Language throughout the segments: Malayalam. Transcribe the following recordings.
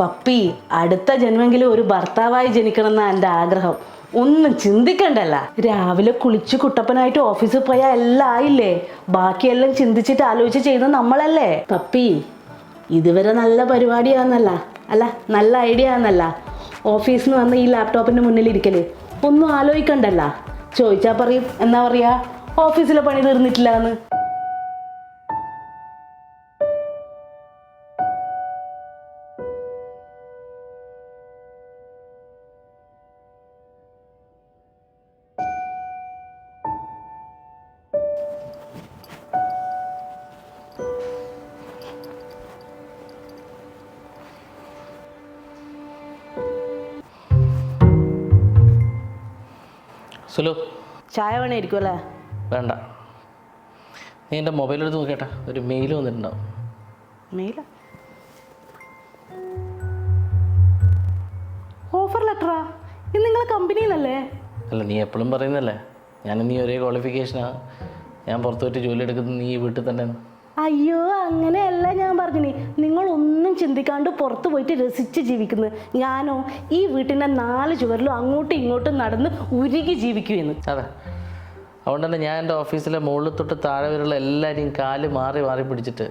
പപ്പി അടുത്ത ജന്മെങ്കിലും ഒരു ഭർത്താവായി ജനിക്കണമെന്ന എന്റെ ആഗ്രഹം. ഒന്നും ചിന്തിക്കണ്ടല്ല. രാവിലെ കുളിച്ച് കുട്ടപ്പനായിട്ട് ഓഫീസിൽ പോയാൽ എല്ലാം ആയില്ലേ ബാക്കിയെല്ലാം ചിന്തിച്ചിട്ട് ആലോചിച്ച് ചെയ്യുന്ന നമ്മളല്ലേ? പപ്പി ഇതുവരെ നല്ല പരിപാടിയാന്നല്ല. അല്ല നല്ല ഐഡിയ ആന്നല്ല ഓഫീസിൽ നിന്ന് വന്ന് ഈ ലാപ്ടോപ്പിന്റെ മുന്നിൽ ഇരിക്കൽ ഒന്നും ആലോചിക്കണ്ടല്ല. ചോദിച്ചാൽ പറയും എന്താ പറയാ? ഓഫീസിലെ പണി തീർന്നിട്ടില്ല എന്ന് സുലു. ചായ വേണമായിരിക്കും അല്ലേ വേണ്ട. നീ എന്റെ മൊബൈൽ എടുത്ത് നോക്കേട്ടാ ഒരു മെയിൽ വന്നിട്ടുണ്ടാവും. മെയിൽ ഓഫർ ലെറ്ററാ? ഇത് നിങ്ങളെ കമ്പനിയിലല്ലേ? അല്ല നീ എപ്പോഴും പറയുന്നല്ലേ ഞാൻ നീ ഒരേ ക്വാളിഫിക്കേഷനാണ് ഞാൻ പുറത്തു പോയിട്ട് ജോലി എടുക്കുന്നത് നീ വീട്ടിൽ തന്നെ അയ്യോ അങ്ങനെയല്ല ചിന്തിക്കാണ്ട് പുറത്ത് പോയിട്ട് രസിച്ച് ജീവിക്കുന്നത് ഞാനോ ഈ വീട്ടിന്റെ നാല് ചുവരിലും അങ്ങോട്ടും ഇങ്ങോട്ടും നടന്ന് ഉരുകി ജീവിക്കുമെന്ന്. അതെ. അതുകൊണ്ട് തന്നെ ഞാൻ എന്റെ ഓഫീസിലെ മുകളിൽ തൊട്ട് താഴെ വരെയുള്ള എല്ലാവരെയും കാൽ മാറി മാറി പിടിച്ചിട്ട്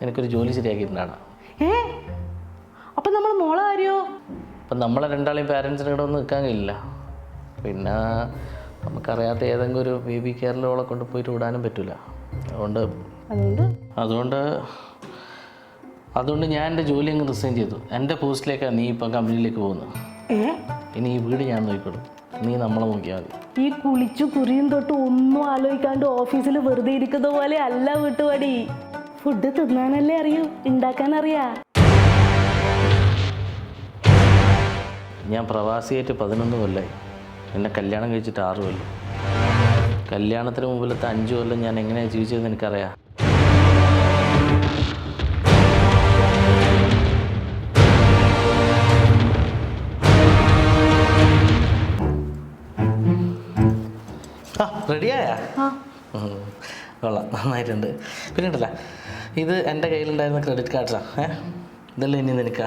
എനിക്കൊരു ജോലി ശരിയാക്കിയിട്ടുണ്ടാണ് ഏ? അപ്പം നമ്മൾ മോളെ കാര്യോ അപ്പം നമ്മളെ രണ്ടാളെയും പാരൻസിന് ഇവിടെ ഒന്നും നിൽക്കാൻ കഴിയില്ല. പിന്നെ നമുക്കറിയാത്ത ഏതെങ്കിലും ഒരു ബേബി കെയറിലോളെ കൊണ്ട് പോയിട്ട് വിടാനും പറ്റില്ല അതുകൊണ്ട് അതുകൊണ്ട്? അതുകൊണ്ട് അതുകൊണ്ട് ഞാൻ എന്റെ ജോലി അങ്ങ് റിസൈൻ ചെയ്തു. എന്റെ പോസ്റ്റിലേക്കാണ് നീ ഇപ്പം കമ്പനിയിലേക്ക് പോകുന്നത്. ഇനി ഈ വീട് ഞാൻ നോക്കിക്കോളും നീ നമ്മളെ നോക്കിയാൽ മതി. ഈ കുളിച്ചു കുറിയും തൊട്ട് ഒന്നും ആലോചിക്കാണ്ട് ഓഫീസിൽ വെറുതെ ഇരിക്കുന്ന പോലെ അല്ല വീട്ടുപടി. ഫുഡ് തിന്നാനല്ലേ അറിയൂ ഉണ്ടാക്കാൻ അറിയാ ഞാൻ പ്രവാസിയായിട്ട് പതിനൊന്ന് കൊല്ലായി. എന്നെ കല്യാണം കഴിച്ചിട്ട് ആറ് കൊല്ലം. കല്യാണത്തിന് മുമ്പിലത്തെ അഞ്ച് കൊല്ലം ഞാൻ എങ്ങനെയാണ് ജീവിച്ചതെന്ന് എനിക്കറിയാം. റെഡിയായ? കൊള്ളാം. നന്നായിട്ടുണ്ട്. പിന്നെ ഉണ്ടല്ല ഇത് എന്റെ കയ്യിലുണ്ടായിരുന്ന ക്രെഡിറ്റ് കാർഡാണ് ഏ? ഇതല്ലേ ഇനി നിനക്ക?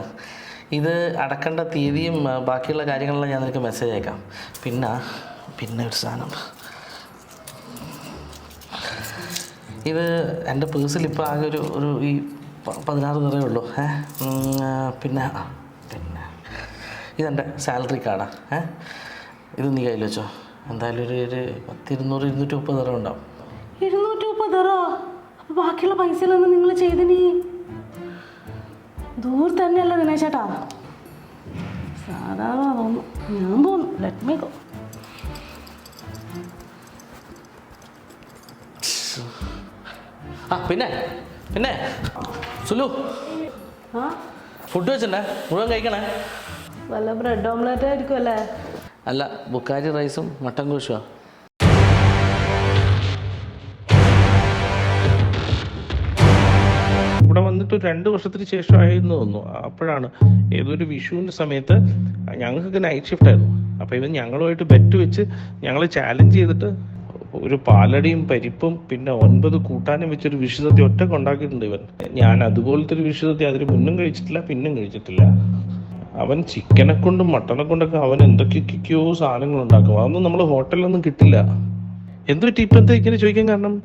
ഇത് അടക്കേണ്ട തീയതിയും ബാക്കിയുള്ള കാര്യങ്ങളെല്ലാം ഞാൻ നിനക്ക് മെസ്സേജ് അയക്കാം. പിന്നെ പിന്നെ ഒരു സാധനം. ഇത് എന്റെ പേഴ്സിൽ ഇപ്പോൾ ആകെ ഒരു ഒരു ഈ പതിനാറ് നിറയേ ഉള്ളൂ. ഏ? പിന്നെ പിന്നെ. ഇതെന്റെ സാലറി കാർഡാണ് ഏ? ഇത് നീ കയ്യിൽ വെച്ചോ. എന്തായാലും ഒരു ഒരു പത്തിരുന്നൂറ് ഇരുന്നൂറ്റി മുപ്പത് തറ ഉണ്ടാവും. ഇരുന്നൂറ്റി മുപ്പതറോ അപ്പൊ ബാക്കിയുള്ള പൈസയിലൊന്നും നിങ്ങൾ ചെയ്തിനി? ദൂർ തന്നെയല്ല ദിനേശേട്ടാ സാധാരണ തോന്നുന്നു ഞാൻ പോന്നു. ലെറ്റ് മീ ഗോ ആ പിന്നെ പിന്നെ സുലു. ഫുഡ് വെച്ചിട്ടുണ്ടേ? മുഴുവൻ കഴിക്കണേ? വല്ല ബ്രെഡ് ഓംലെറ്റ് ആയിരിക്കും അല്ലേ അല്ല ബുക്കാരി റൈസും മട്ടൻ കോശുവാ ഇവിടെ വന്നിട്ട് രണ്ട് വർഷത്തിന് ശേഷമായിരുന്നു തോന്നുന്നു. അപ്പോഴാണ് ഏതൊരു വിഷുവിന്റെ സമയത്ത് ഞങ്ങൾക്ക് നൈറ്റ് ഷിഫ്റ്റ് ആയിരുന്നു. അപ്പോൾ ഇവൻ ഞങ്ങളുമായിട്ട് ബെറ്റ് വെച്ച് ഞങ്ങൾ ചാലഞ്ച് ചെയ്തിട്ട് ഒരു പാലടിയും പരിപ്പും പിന്നെ ഒൻപത് കൂട്ടാനും വെച്ചൊരു വിഷുസദ്യ ഒറ്റ കൊണ്ടാക്കിയിട്ടുണ്ട് ഇവൻ. ഞാൻ അതുപോലത്തെ ഒരു വിഷുസദ്യ അതിന് മുന്നും കഴിച്ചിട്ടില്ല പിന്നും കഴിച്ചിട്ടില്ല. അവൻ ചിക്കനെ കൊണ്ടും മട്ടനെ കൊണ്ടൊക്കെ അവൻ എന്തൊക്കെയൊക്കെയോ സാധനങ്ങൾ ഉണ്ടാക്കും. അതൊന്നും നമ്മൾ ഹോട്ടലിലൊന്നും കിട്ടില്ല. എന്ത് പറ്റി ഇപ്പം എന്താ ഇങ്ങനെ ചോദിക്കാൻ കാരണം?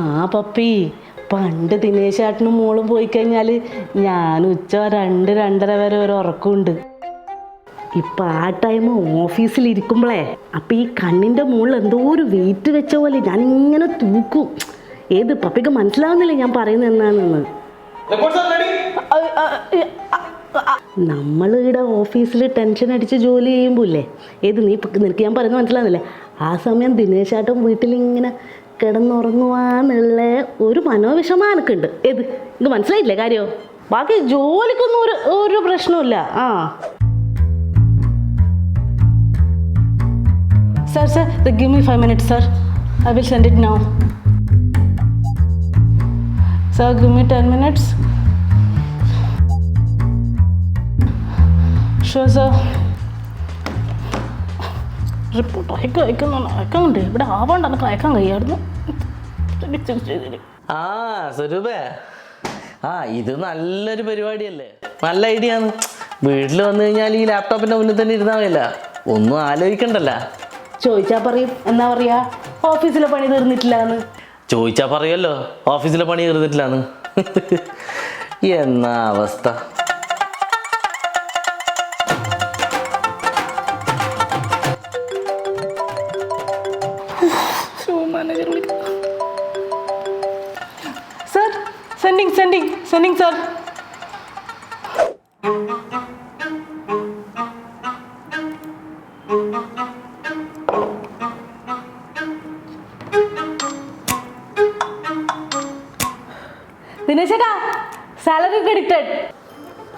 ആ പപ്പി. പണ്ട് ദിനേശേട്ടനും മോളും പോയി കഴിഞ്ഞാൽ ഞാൻ ഉച്ച രണ്ട് രണ്ടര വരെ ഒരു ഉറക്കമുണ്ട് ഇപ്പം ആ ടൈം ഓഫീസിൽ ഇരിക്കുമ്പോഴേ അപ്പം ഈ കണ്ണിന്റെ മുകളിൽ എന്തോ ഒരു വെയിറ്റ് വെച്ച പോലെ ഞാൻ ഇങ്ങനെ തൂക്കും. ഏത് പപ്പിക്ക് മനസ്സിലാവുന്നില്ല ഞാൻ പറയുന്നത് എന്നാണെന്ന് നമ്മൾ ഇവിടെ ഓഫീസിൽ ടെൻഷൻ അടിച്ച് ജോലി ചെയ്യുമ്പോൾ ഇല്ലേ ഏത് നീ നിനക്ക് ഞാൻ പറയുന്നത് മനസ്സിലാവുന്നില്ലേ? ആ സമയം ദിനേശാട്ടം വീട്ടിലിങ്ങനെ കിടന്നുറങ്ങുവാന്നുള്ള ഒരു മനോവിഷമം എനിക്കുണ്ട് ഏത്? എനിക്ക് മനസ്സിലായില്ലേ കാര്യോ? ബാക്കി ജോലിക്കൊന്നും ഒരു ഒരു പ്രശ്നമില്ല ആ. Sir sir give me five minutes sir I will send it now sir give me ten minutes Sure, sir. Report അയക്കാൻ അയക്കുന്നുണ്ട് അയക്കാനുണ്ട് ഇവിടെ ആവാണ്ട് എനിക്ക് അയക്കാൻ കഴിയായിരുന്നു. ആ സ്വരൂപേ. ആ ഇത് നല്ലൊരു പരിപാടിയല്ലേ? നല്ല ഐഡിയ ആണ്. വീട്ടിൽ വന്നു കഴിഞ്ഞാൽ ഈ ലാപ്ടോപ്പിന്റെ മുന്നിൽ തന്നെ ഇരുന്നാൽ മതിയല്ല. ഒന്നും ആലോചിക്കണ്ടല്ല. ചോദിച്ചാ പറയും. എന്നാ പറയാ? ഓഫീസിലെ പണി തീർന്നിട്ടില്ല എന്ന് ചോദിച്ചാ പറയുമല്ലോ ഓഫീസിലെ പണി തീർന്നിട്ടില്ലാന്ന്. എന്നാ അവസ്ഥ? Manager sir sending sending sending sir salary credited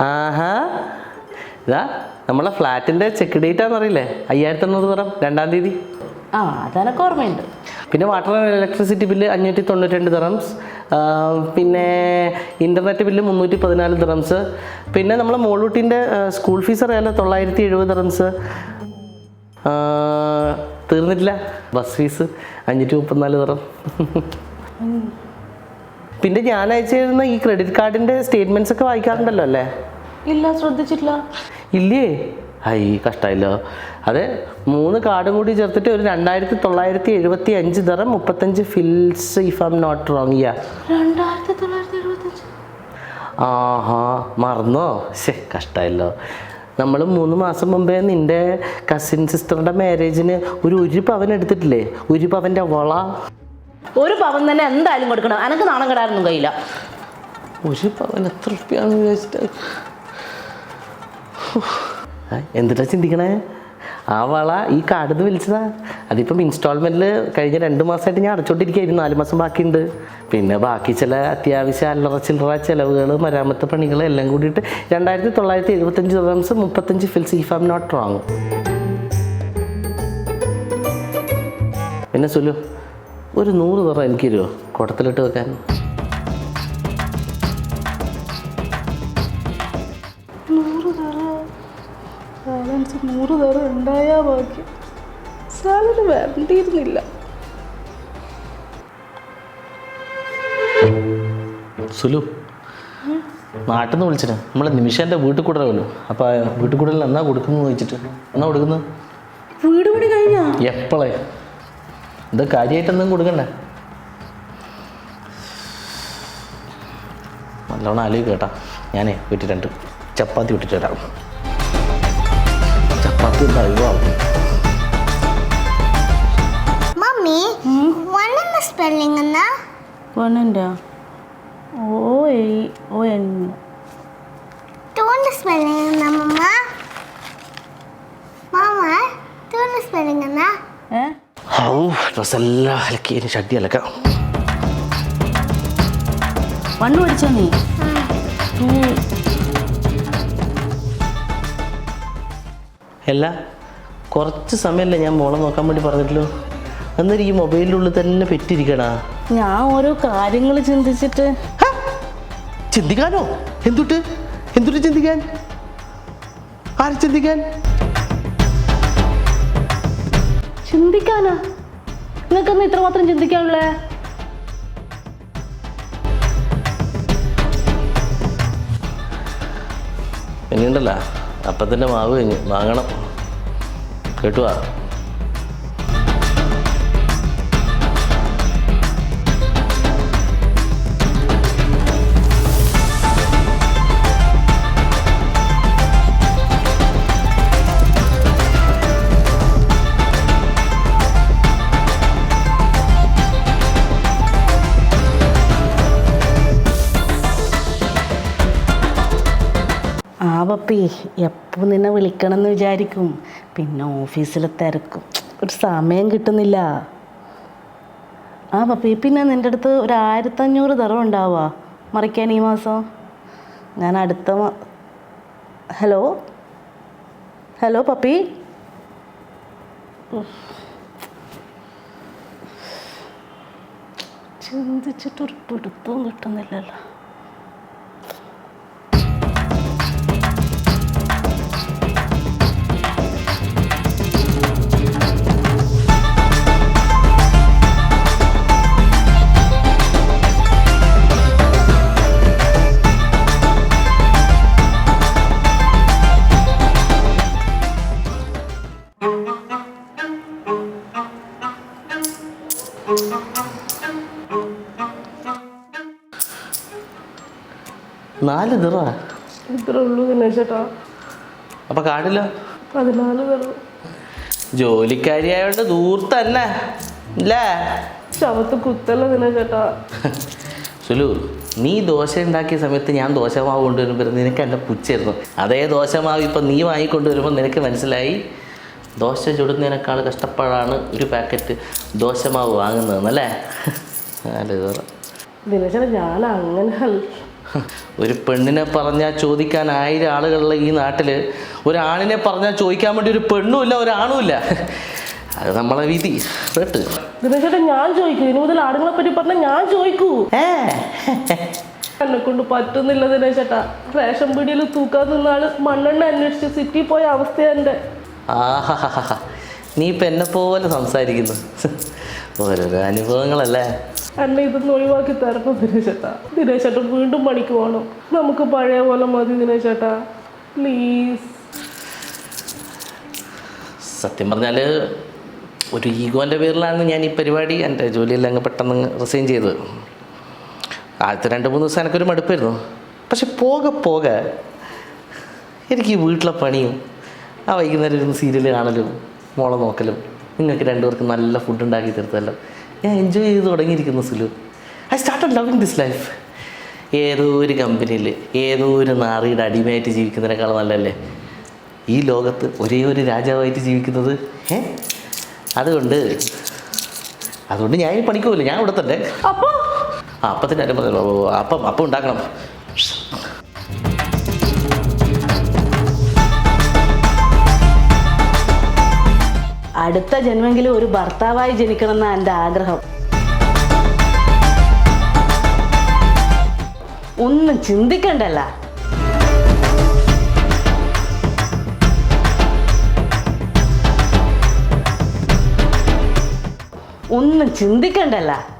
ആഹാ. ഇതാ നമ്മളെ ഫ്ലാറ്റിന്റെ ചെക്ക് ഡേറ്റ് ആണെന്നറിയില്ലേ? അയ്യായിരത്തി എണ്ണൂറ് പറ രണ്ടാം തീയതി. ആ അതെനക്ക് ഓർമ്മയുണ്ട്. പിന്നെ വാട്ടർ ആൻഡ് ഇലക്ട്രിസിറ്റി ബില്ല് അഞ്ഞൂറ്റി തൊണ്ണൂറ്റി രണ്ട് ദറംസ് പിന്നെ ഇന്റർനെറ്റ് ബില്ല് മുന്നൂറ്റി പതിനാല് ദറംസ് പിന്നെ നമ്മളെ മോളൂട്ടിന്റെ സ്കൂൾ ഫീസ് അറിയാലോ തൊള്ളായിരത്തി എഴുപത് ദറംസ് തീർന്നിട്ടില്ല. ബസ് ഫീസ് അഞ്ഞൂറ്റി മുപ്പത്തിനാല് ദിറം പിന്നെ ഞാൻ അയച്ചിരുന്ന ഈ ക്രെഡിറ്റ് കാർഡിന്റെ സ്റ്റേറ്റ്മെന്റ്സ് ഒക്കെ വായിക്കാറുണ്ടല്ലോ അല്ലേ? ഇല്ല ശ്രദ്ധിച്ചിട്ടില്ല. ഇല്ലേ? ഹൈ കഷ്ടമായില്ലോ അതെ മൂന്ന് കാർഡും കൂടി ചേർത്തിട്ട് ഒരു രണ്ടായിരത്തി തൊള്ളായിരത്തി എഴുപത്തി അഞ്ച് തരം മുപ്പത്തഞ്ച് fils if I'm not wrong yeah ആഹാ മറന്നോ? ശേ കഷ്ടമായല്ലോ നമ്മൾ മൂന്ന് മാസം മുമ്പേ നിന്റെ കസിൻ സിസ്റ്ററിന്റെ മാരേജിന് ഒരു ഒരു പവൻ എടുത്തിട്ടില്ലേ? ഒരു പവന്റെ വള. ഒരു പവൻ തന്നെ എന്തായാലും കൊടുക്കണം. എനക്ക് നാണം കെടാനൊന്നും കഴിയില്ല. ഒരു പവൻ എത്ര റുപ്യാന്ന് വിചാരിച്ചിട്ട്. എന്തിട്ടാ ചിന്തിക്കണേ? ആ വള ഈ കാർഡിന്ന് വിളിച്ചതാ അതിപ്പം ഇൻസ്റ്റാൾമെന്റിൽ കഴിഞ്ഞ രണ്ട് മാസമായിട്ട് ഞാൻ അടച്ചോണ്ടിരിക്കുകയായിരുന്നു. നാല് മാസം ബാക്കിയുണ്ട്. പിന്നെ ബാക്കി ചില അത്യാവശ്യ അല്ലറ ചില്ലറ ചിലവുകൾ മരാമത്ത് പണികൾ എല്ലാം കൂടിയിട്ട് രണ്ടായിരത്തി തൊള്ളായിരത്തി എഴുപത്തഞ്ച് ദിവസം മുപ്പത്തഞ്ച് fils if am not wrong പിന്നെ സുലു ഒരു നൂറ് തറ എനിക്ക് തരുമോ കുടത്തിലിട്ട് വെക്കാൻ. നൂറ് തറ ബാലൻസ് നൂറ് തറ ഉണ്ടായാ ബാക്കി സാലറി വരണ്ടിയിരുന്നില്ല. സുലു നാട്ടിൽ നിന്ന് വിളിച്ചിട്ട് നമ്മളെ നിമിഷന്റെ വീട്ടിൽ കൂടലല്ലോ അപ്പോൾ വീട്ടിൽ കൂടലിൽ എന്നാ കൊടുക്കുന്നു ചോദിച്ചിട്ട്. എന്നാ കൊടുക്കുന്നത് വീട് പണി കഴിഞ്ഞാ? എപ്പോഴേ എന്താ കാര്യമായിട്ട് എന്തെങ്കിലും കൊടുക്കണ്ടേ. നല്ലോണം ആലോചിക്കുക കേട്ടാ. ഞാനേ വീട്ടിൽ രണ്ട് ചപ്പാത്തി വിട്ടിട്ട് വരാം ചപ്പാത്തി ഒഴിവാകും മമ്മി സ്പെല്ലിംഗ് എന്നാ പെണ്ണിന്റെ ഓ എ ഓ എൻ ടൂന്റെ സ്പെല്ലിംഗ് എന്നാ മമ്മ? മാമ ടൂന്റെ സ്പെല്ലിംഗ് എന്നാ? ഏ? ഔ ഡ്രസ്സെല്ലാം അലക്കി ഇനി ഷഡ്ഡി അലക്കാം. പണ്ട് പഠിച്ചോ നീ? അല്ല കുറച്ച് സമയമല്ലേ ഞാൻ മോളെ നോക്കാൻ വേണ്ടി പറഞ്ഞിട്ടുള്ളൂ? അന്നേരം ഈ മൊബൈലിന്റെ ഉള്ളിൽ തന്നെ പെറ്റിരിക്കണാ? ഞാൻ ഓരോ കാര്യങ്ങൾ ചിന്തിച്ചിട്ട്. ചിന്തിക്കാനോ? എന്തുട്ട്? എന്തുട്ട് ചിന്തിക്കാൻ? ആര് ചിന്തിക്കാൻ? ചിന്തിക്കാനാ? നിങ്ങൾക്കൊന്നും ഇത്രമാത്രം ചിന്തിക്കാനുള്ളേ? ഇനിയുണ്ടല്ല. അപ്പത്തിന്റെ മാവ് കഴിഞ്ഞ് വാങ്ങണം. കേട്ടുവാ? പപ്പി എപ്പോൾ നിന്നെ വിളിക്കണം എന്ന് വിചാരിക്കും. പിന്നെ ഓഫീസിൽ തിരക്കും. ഒരു സമയം കിട്ടുന്നില്ല. ആ പപ്പി പിന്നെ നിന്റെ അടുത്ത് ഒരു ആയിരത്തഞ്ഞൂറ് തറവ് ഉണ്ടാവുക. മറിക്കാൻ ഈ മാസം? ഞാൻ അടുത്ത ഹലോ? Hello puppy. ചിന്തിച്ചിട്ടൊരു പിടുത്തവും കിട്ടുന്നില്ലല്ലോ. നാല് നിറ. ഇത്ര ഉള്ളൂ ദിനേശേട്ടാ അപ്പം പതിനാല് പേരും ജോലിക്കാരിയായോണ്ട് ദൂർത്തന്നെ അല്ലേ ശവത്ത് കുത്തല്ല സുലു നീ ദോശ ഉണ്ടാക്കിയ സമയത്ത് ഞാൻ ദോശമാവ് കൊണ്ടുവരുമ്പോൾ നിനക്ക് എന്റെ പുച്ചായിരുന്നു അതേ ദോശമാവ് ഇപ്പം നീ വാങ്ങിക്കൊണ്ടുവരുമ്പോൾ നിനക്ക് മനസ്സിലായി. ദോശ ചുടുന്നതിനേക്കാൾ കഷ്ടപ്പാടാണ് ഒരു പാക്കറ്റ് ദോശമാവ് വാങ്ങുന്നതെന്നല്ലേ? ഞാൻ അങ്ങനെ ഒരു പെണ്ണിനെ പറഞ്ഞാൽ ചോദിക്കാൻ ആയിരം ആളുകളുള്ള ഈ നാട്ടിൽ ഒരാണിനെ പറഞ്ഞാൽ ചോദിക്കാൻ വേണ്ടി ഒരു പെണ്ണുമില്ല ഒരാണുമില്ല അത് നമ്മളെ വിധി. കേട്ട്? ദിനേശേട്ടാ ഞാൻ ചോദിക്കൂ. ഇനി മുതൽ ആടുകളെ പറ്റി പറഞ്ഞാൽ ഞാൻ ചോദിക്കൂ. ഏ? എന്നെ കൊണ്ട് പറ്റുന്നില്ല ദിനേശേട്ടാ. റേഷൻ പീടിയിൽ തൂക്കാൻ നിന്നാൾ മണ്ണെണ്ണ അന്വേഷിച്ച് സിറ്റി പോയ അവസ്ഥ എന്റെ ആഹാ നീ ഇപ്പം എന്നെ പോലെ സംസാരിക്കുന്നു. ഓരോരോ അനുഭവങ്ങളല്ലേ? എന്നെ ഇതൊന്നും ഒഴിവാക്കി തരണം ദിനേശേട്ടാ. ദിനേശേട്ടൻ വീണ്ടും പണിക്ക് പോകണം നമുക്ക് പഴയ പോലെ മതി ദിനേശേട്ടാ. പ്ലീസ് സത്യം പറഞ്ഞാൽ ഒരു ഈഗോന്റെ പേരിലാണ് ഞാൻ ഈ പരിപാടി. എന്റെ ജോലിയിൽ അങ്ങ് പെട്ടെന്ന് റിസൈൻ ചെയ്തത് ആദ്യത്തെ രണ്ട് മൂന്ന് ദിവസം എനിക്കൊരു മടുപ്പായിരുന്നു. പക്ഷെ പോകെ പോകെ എനിക്ക് ഈ വീട്ടിലെ പണിയും ആ വൈകുന്നേരം ഇരുന്ന് സീരിയൽ കാണലും മോളെ നോക്കലും നിങ്ങൾക്ക് രണ്ടുപേർക്കും നല്ല ഫുഡ് ഉണ്ടാക്കി തരുത്തല്ലോ ഞാൻ എൻജോയ് ചെയ്ത് തുടങ്ങിയിരിക്കുന്നു Sulu. I start loving this life ഏതോ ഒരു കമ്പനിയിൽ ഏതോ ഒരു നാറിയുടെ അടിമയായിട്ട് ജീവിക്കുന്നതിനേക്കാൾ നല്ലല്ലേ ഈ ലോകത്ത് ഒരേ ഒരു രാജാവായിട്ട് ജീവിക്കുന്നത് ഏ അതുകൊണ്ട് അതുകൊണ്ട് ഞാൻ ഈ പണിക്കുമല്ലോ ഞാൻ ഇവിടെ തന്നെ. അപ്പം? അപ്പത്തിന്റെ പറഞ്ഞല്ലോ അപ്പം അപ്പം ഉണ്ടാക്കണം. അടുത്ത ജന്മെങ്കിലും ഒരു ഭർത്താവായി ജനിക്കണമെന്ന എന്റെ ആഗ്രഹം. ഒന്നും ചിന്തിക്കണ്ടല്ല. ഒന്നും ചിന്തിക്കണ്ടല്ല.